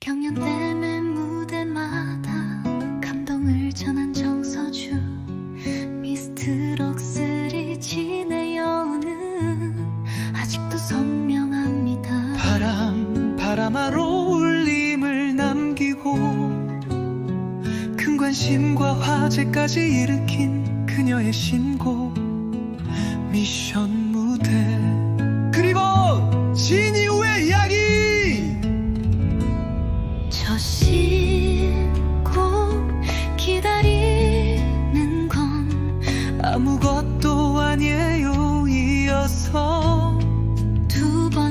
경연 때문에 무대마다 감동을 전한 정서주. 미스트럭스리 지내 여우는 아직도 선명합니다. 바람 바람아로 울림을 남기고 큰 관심과 화제까지 일으킨 그녀의 신곡 미션 무대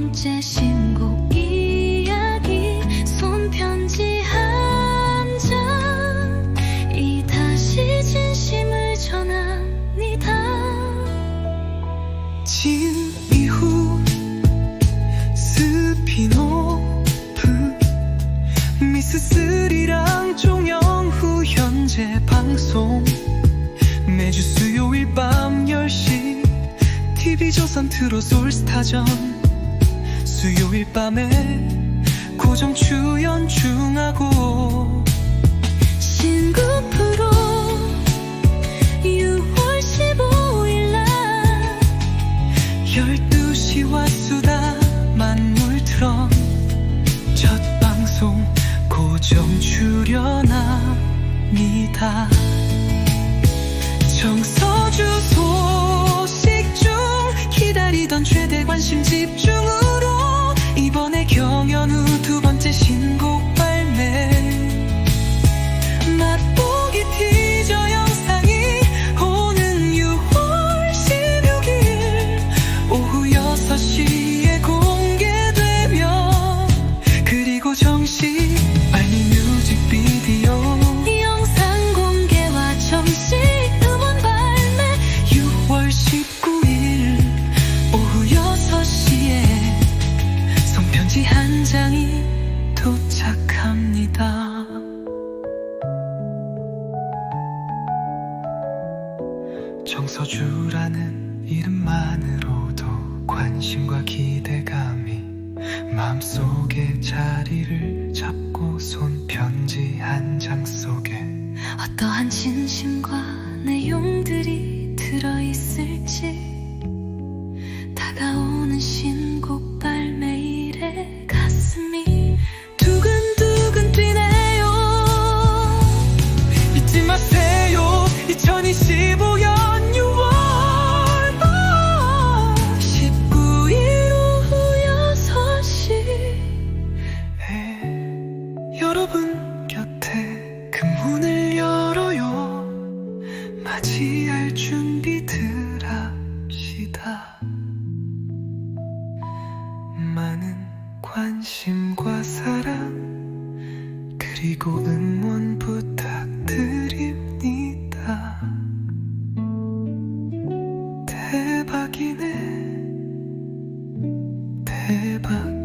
번째 신곡 이야기 손편지 한 장 이 다시 진심을 전합니다. 진이후 스피노프 미스스리랑 종영 후 현재 방송. 매주 수요일 밤 10시 TV조선 트롯 올스타전 수요일 밤에 고정 출연 중하고 신곡 프로 6월 15일 날 12시와 수다 만물 트럼 첫 방송 고정 출연합니다. 정서주 소식 중 기다리던 최대 관심 집중 정서주라는 이름만으로도 관심과 기대감이 마음속에 자리를 잡고 손 편지 한 장 속에 어떠한 진심과 맞이할 준비들 합시다. 많은 관심과 사랑 그리고 응원 부탁드립니다. 대박이네. 대박